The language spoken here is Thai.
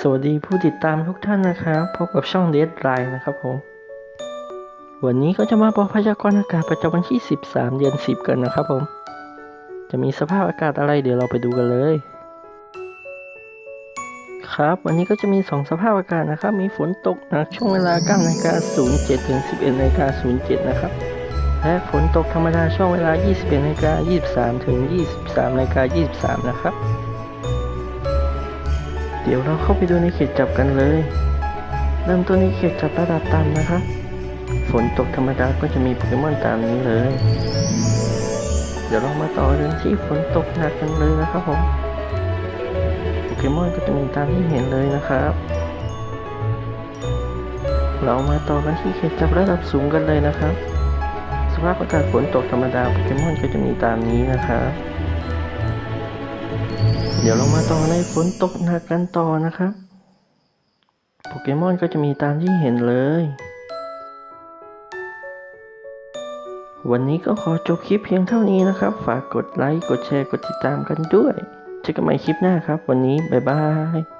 สวัสดีผู้ติดตามทุกท่านนะครับ พบกับช่องเดดไ n นะครับผม วันนี้ก็จะมาบอกพยากรณ์อากาศประจำวันที่ 13 เดือน 10 กันนะครับผม จะมีสภาพอากาศอะไรเดี๋ยวเราไปดูกันเลย ครับ วันนี้ก็จะมี 2 สภาพอากาศนะครับ มีฝนตกหนักช่วงเวลา9นาฬิกา07ถึง11นาฬิกา07นะครับ และฝนตกธรรมดาช่วงเวลา 21นาฬิกา23ถึง23นาฬิกา23นะครับ เดี๋ยวเราเข้าไปดูในเขตจับกันเลย เริ่มต้นในเขตจับระดับต่ำนะครับ ฝนตกธรรมดาก็จะมีโปเกมอนตามนี้เลย เดี๋ยวเรามาต่อกันที่ฝนตกหนักกันเลยนะครับผม โปเกมอนก็จะมีตามที่เห็นเลยนะครับ เรามาต่อกันที่เขตจับระดับสูงกันเลยนะครับ สภาพอากาศฝนตกธรรมดาโปเกมอนก็จะมีตามนี้นะครับ เดี๋ยวเรามาต่อในฝนตกหนักกันต่อนะครับ โปเกมอนก็จะมีตามที่เห็นเลย วันนี้ก็ขอจบคลิปเพียงเท่านี้นะครับ ฝากกดไลค์ กดแชร์ กดติดตามกันด้วย เจอกันใหม่คลิปหน้าครับ วันนี้ บ๊ายบาย